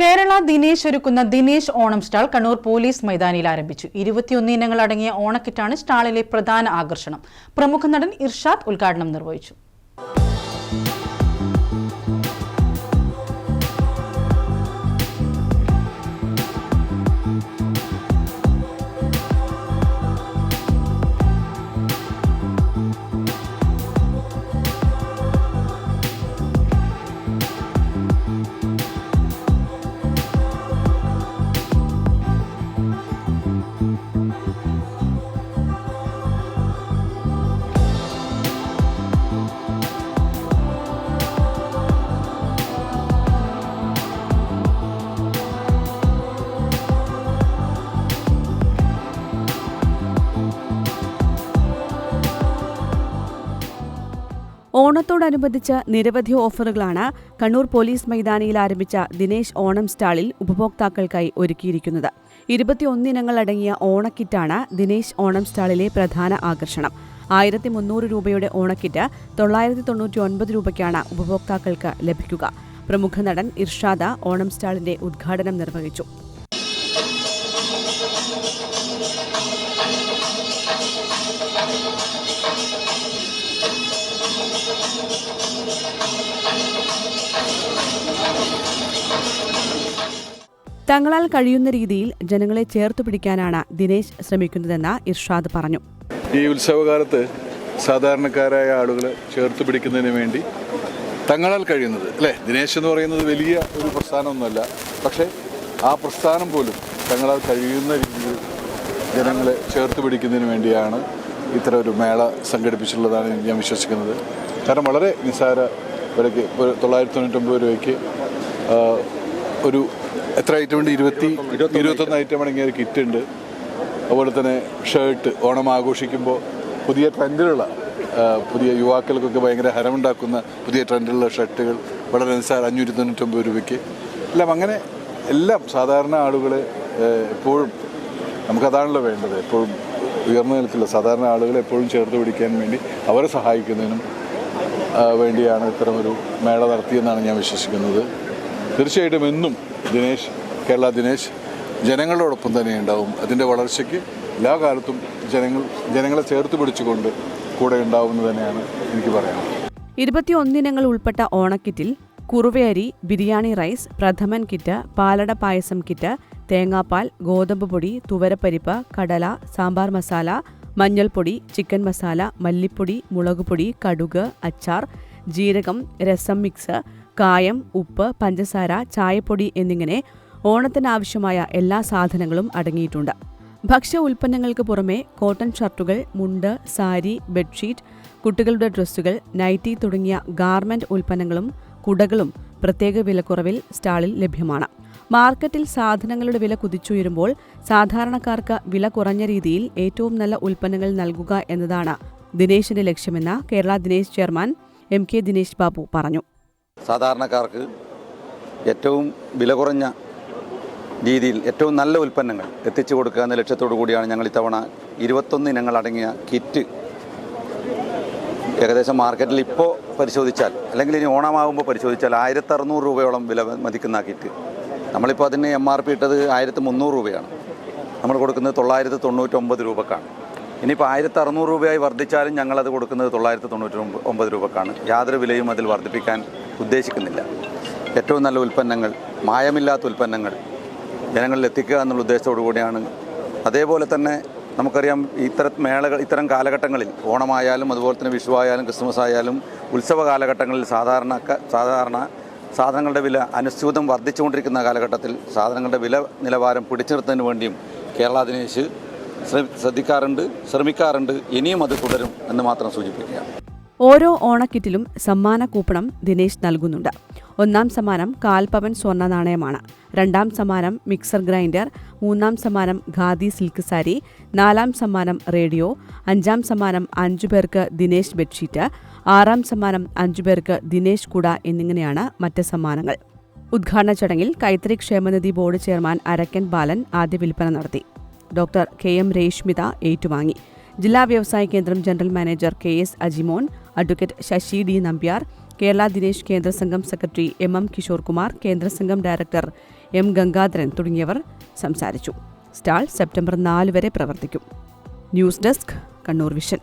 കേരള ദിനേശ് ഒരുക്കുന്ന Dinesh Onam stall Kannur police മൈതാനിയിൽ ആരംഭിച്ചു. ഇരുപത്തിയൊന്ന് ഇനങ്ങൾ അടങ്ങിയ ഓണക്കിറ്റാണ് സ്റ്റാളിലെ പ്രധാന ആകർഷണം. പ്രമുഖ നടൻ ഇർഷാദ് ഉദ്ഘാടനം നിർവഹിച്ചു. ഓണത്തോടനുബന്ധിച്ച് നിരവധി ഓഫറുകളാണ് കണ്ണൂർ പോലീസ് മൈതാനിയിൽ ആരംഭിച്ച ദിനേശ് ഓണം സ്റ്റാളിൽ ഉപഭോക്താക്കൾക്കായി ഒരുക്കിയിരിക്കുന്നത്. ഇരുപത്തിയൊന്നിനങ്ങൾ അടങ്ങിയ ഓണക്കിറ്റാണ് ദിനേശ് ഓണം സ്റ്റാളിലെ പ്രധാന ആകർഷണം. ആയിരത്തി മുന്നൂറ് രൂപയുടെ ഓണക്കിറ്റ് തൊള്ളായിരത്തി തൊണ്ണൂറ്റി ഒൻപത് രൂപയ്ക്കാണ് ഉപഭോക്താക്കൾക്ക് ലഭിക്കുക. പ്രമുഖ നടൻ ഇർഷാദ ഓണം സ്റ്റാളിന്റെ ഉദ്ഘാടനം നിർവഹിച്ചു. തങ്ങളാൽ കഴിയുന്ന രീതിയിൽ ജനങ്ങളെ ചേർത്തു പിടിക്കാനാണ് ദിനേശ് ശ്രമിക്കുന്നതെന്ന് ഇർഷാദ് പറഞ്ഞു. ഈ ഉത്സവകാലത്ത് സാധാരണക്കാരായ ആളുകളെ ചേർത്ത് പിടിക്കുന്നതിന് വേണ്ടി തങ്ങളാൽ കഴിയുന്നത് അല്ലേ? ദിനേശ് എന്ന് പറയുന്നത് വലിയ ഒരു പ്രസ്ഥാനമൊന്നുമല്ല. പക്ഷേ ആ പ്രസ്ഥാനം പോലും തങ്ങളാൽ കഴിയുന്ന രീതിയിൽ ജനങ്ങളെ ചേർത്ത് പിടിക്കുന്നതിന് വേണ്ടിയാണ് ഇത്തരം ഒരു മേള സംഘടിപ്പിച്ചിട്ടുള്ളതാണ് ഞാൻ വിശ്വസിക്കുന്നത്. കാരണം വളരെ നിസ്സാര വിലയ്ക്ക് ഒരു തൊള്ളായിരത്തി തൊണ്ണൂറ്റൊമ്പത് രൂപയ്ക്ക് ഒരു എത്ര ഐറ്റം ഉണ്ട്? ഇരുപത്തി ഇരുപത്തൊന്ന് ഐറ്റം അടങ്ങിയ ഒരു കിറ്റ് ഉണ്ട് അതുപോലെ തന്നെ ഷർട്ട് ഓണം ആഘോഷിക്കുമ്പോൾ പുതിയ ട്രെൻഡിലുള്ള പുതിയ യുവാക്കൾക്കൊക്കെ ഭയങ്കര ഹരമുണ്ടാക്കുന്ന പുതിയ ട്രെൻഡിലുള്ള ഷർട്ടുകൾ വളരെ നിസ്സാര അഞ്ഞൂറ്റി തൊണ്ണൂറ്റൊമ്പത് രൂപയ്ക്ക്. എല്ലാം അങ്ങനെ എല്ലാം സാധാരണ ആളുകളെ എപ്പോഴും നമുക്കതാണല്ലോ വേണ്ടത്. എപ്പോഴും ഉയർന്നു നിൽക്കില്ല സാധാരണ ആളുകളെ എപ്പോഴും ചേർത്ത് പിടിക്കാൻ വേണ്ടി അവരെ സഹായിക്കുന്നതിനും വേണ്ടിയാണ് ഇത്തരമൊരു മേള നടത്തിയെന്നാണ് ഞാൻ വിശ്വസിക്കുന്നത്. തീർച്ചയായിട്ടും എന്നും ദിനേശ് കേരള ദിനേശ് ജനങ്ങളോടൊപ്പം തന്നെ ഉണ്ടാവും. അതിന്റെ വളർച്ചയ്ക്ക് എല്ലാ കാലത്തും ജനങ്ങൾ ജനങ്ങളെ ചേർത്ത് പിടിച്ചുകൊണ്ട് കൂടെ ഉണ്ടാവുമെന്ന് തന്നെയാണ് എനിക്ക് പറയാനുള്ളത്. ഇരുപത്തിയൊന്നിനങ്ങൾ ഉൾപ്പെട്ട ഓണക്കിറ്റിൽ കുറുവയരി ബിരിയാണി റൈസ് പ്രഥമൻ കിറ്റ് പാലട പായസം കിറ്റ് തേങ്ങാപ്പാൽ ഗോതമ്പ് പൊടി തുവരപ്പരിപ്പ് കടല സാമ്പാർ മസാല മഞ്ഞൾപ്പൊടി ചിക്കൻ മസാല മല്ലിപ്പൊടി മുളകുപൊടി കടുക് അച്ചാർ ജീരകം രസം മിക്സ് കായം ഉപ്പ് പഞ്ചസാര ചായപ്പൊടി എന്നിങ്ങനെ ഓണത്തിനാവശ്യമായ എല്ലാ സാധനങ്ങളും അടങ്ങിയിട്ടുണ്ട്. ഭക്ഷ്യ ഉൽപ്പന്നങ്ങൾക്ക് പുറമെ കോട്ടൺ ഷർട്ടുകൾ മുണ്ട് സാരി ബെഡ്ഷീറ്റ് കുട്ടികളുടെ ഡ്രസ്സുകൾ നൈറ്റി തുടങ്ങിയ ഗാർമെന്റ് ഉൽപ്പന്നങ്ങളും കുടകളും പ്രത്യേക വിലക്കുറവിൽ സ്റ്റാളിൽ ലഭ്യമാണ്. മാർക്കറ്റിൽ സാധനങ്ങളുടെ വില കുതിച്ചുയരുമ്പോൾ സാധാരണക്കാർക്ക് വില കുറഞ്ഞ രീതിയിൽ ഏറ്റവും നല്ല ഉൽപ്പന്നങ്ങൾ നൽകുക എന്നതാണ് ദിനേശിന്റെ ലക്ഷ്യമെന്ന് Kerala Dinesh chairman M K Dinesh Babu പറഞ്ഞു. സാധാരണക്കാർക്ക് ഏറ്റവും വില കുറഞ്ഞ രീതിയിൽ ഏറ്റവും നല്ല ഉൽപ്പന്നങ്ങൾ എത്തിച്ചു കൊടുക്കുക എന്ന ലക്ഷ്യത്തോടു കൂടിയാണ് ഞങ്ങൾ ഇത്തവണ ഇരുപത്തൊന്ന് ഇനങ്ങൾ അടങ്ങിയ കിറ്റ് ഏകദേശം മാർക്കറ്റിൽ ഇപ്പോൾ പരിശോധിച്ചാൽ അല്ലെങ്കിൽ ഇനി ഓണമാകുമ്പോൾ പരിശോധിച്ചാൽ ആയിരത്തി അറുന്നൂറ് രൂപയോളം വില മതിക്കുന്ന കിറ്റ് നമ്മളിപ്പോൾ അതിന് എം ആർ പി ഇട്ടത് ആയിരത്തി മുന്നൂറ് രൂപയാണ്. നമ്മൾ കൊടുക്കുന്നത് തൊള്ളായിരത്തി തൊണ്ണൂറ്റൊമ്പത് രൂപക്കാണ്. ഇനിയിപ്പോൾ ആയിരത്തി അറുന്നൂറ് രൂപയായി വർദ്ധിച്ചാലും ഞങ്ങളത് കൊടുക്കുന്നത് തൊള്ളായിരത്തി തൊണ്ണൂറ്റി ഒമ്പത് രൂപക്കാണ്. യാതൊരു വിലയും അതിൽ വർദ്ധിപ്പിക്കാൻ ഉദ്ദേശിക്കുന്നില്ല. ഏറ്റവും നല്ല ഉൽപ്പന്നങ്ങൾ മായമില്ലാത്ത ഉൽപ്പന്നങ്ങൾ ജനങ്ങളിൽ എത്തിക്കുക എന്നുള്ള ഉദ്ദേശത്തോടു കൂടിയാണ്. അതേപോലെ തന്നെ നമുക്കറിയാം ഇത്തരം മേളകൾ ഇത്തരം കാലഘട്ടങ്ങളിൽ ഓണമായാലും അതുപോലെ തന്നെ വിഷു ആയാലും ക്രിസ്മസ് ആയാലും ഉത്സവ കാലഘട്ടങ്ങളിൽ സാധാരണ സാധാരണ സാധനങ്ങളുടെ വില അനുസ്യൂതം വർദ്ധിച്ചുകൊണ്ടിരിക്കുന്ന കാലഘട്ടത്തിൽ സാധനങ്ങളുടെ വില നിലവാരം പിടിച്ചു നിർത്തുന്നതിന് വേണ്ടിയും കേരള ദിനേശ് ശ്രദ്ധിക്കാറുണ്ട് ശ്രമിക്കാറുണ്ട് ഇനിയും അത് തുടരും എന്ന് മാത്രം സൂചിപ്പിക്കുക. ഓരോ ഓണക്കിറ്റിലും സമ്മാന കൂപ്പണം ദിനേശ് നൽകുന്നുണ്ട്. ഒന്നാം സമ്മാനം കാൽപവൻ സ്വർണ നാണയമാണ്. രണ്ടാം സമ്മാനം മിക്സർ ഗ്രൈൻഡർ മൂന്നാം സമ്മാനം ഖാദി സിൽക്ക് സാരി നാലാം സമ്മാനം റേഡിയോ അഞ്ചാം സമ്മാനം അഞ്ചു പേർക്ക് ദിനേശ് ബെഡ്ഷീറ്റ് ആറാം സമ്മാനം അഞ്ചു പേർക്ക് ദിനേശ് കുട എന്നിങ്ങനെയാണ് മറ്റ് സമ്മാനങ്ങൾ. ഉദ്ഘാടന ചടങ്ങിൽ കൈത്തറി ക്ഷേമനിധി ബോർഡ് ചെയർമാൻ അരക്കൻ ബാലൻ ആദ്യ വിൽപ്പന നടത്തി. ഡോക്ടർ കെ എം രേഷ്മിത ഏറ്റുവാങ്ങി. ജില്ലാ വ്യവസായ കേന്ദ്രം general manager K S Ajimon advocate Sasi D Nambiar Kerala Dinesh കേന്ദ്ര സംഘം secretary M M Kishore Kumar കേന്ദ്ര സംഘം ഡയറക്ടർ എം ഗംഗാധരൻ തുടങ്ങിയവർ സംസാരിച്ചു. സ്റ്റാൾ സെപ്റ്റംബർ നാല് വരെ പ്രവർത്തിക്കും. News desk Kannur vision.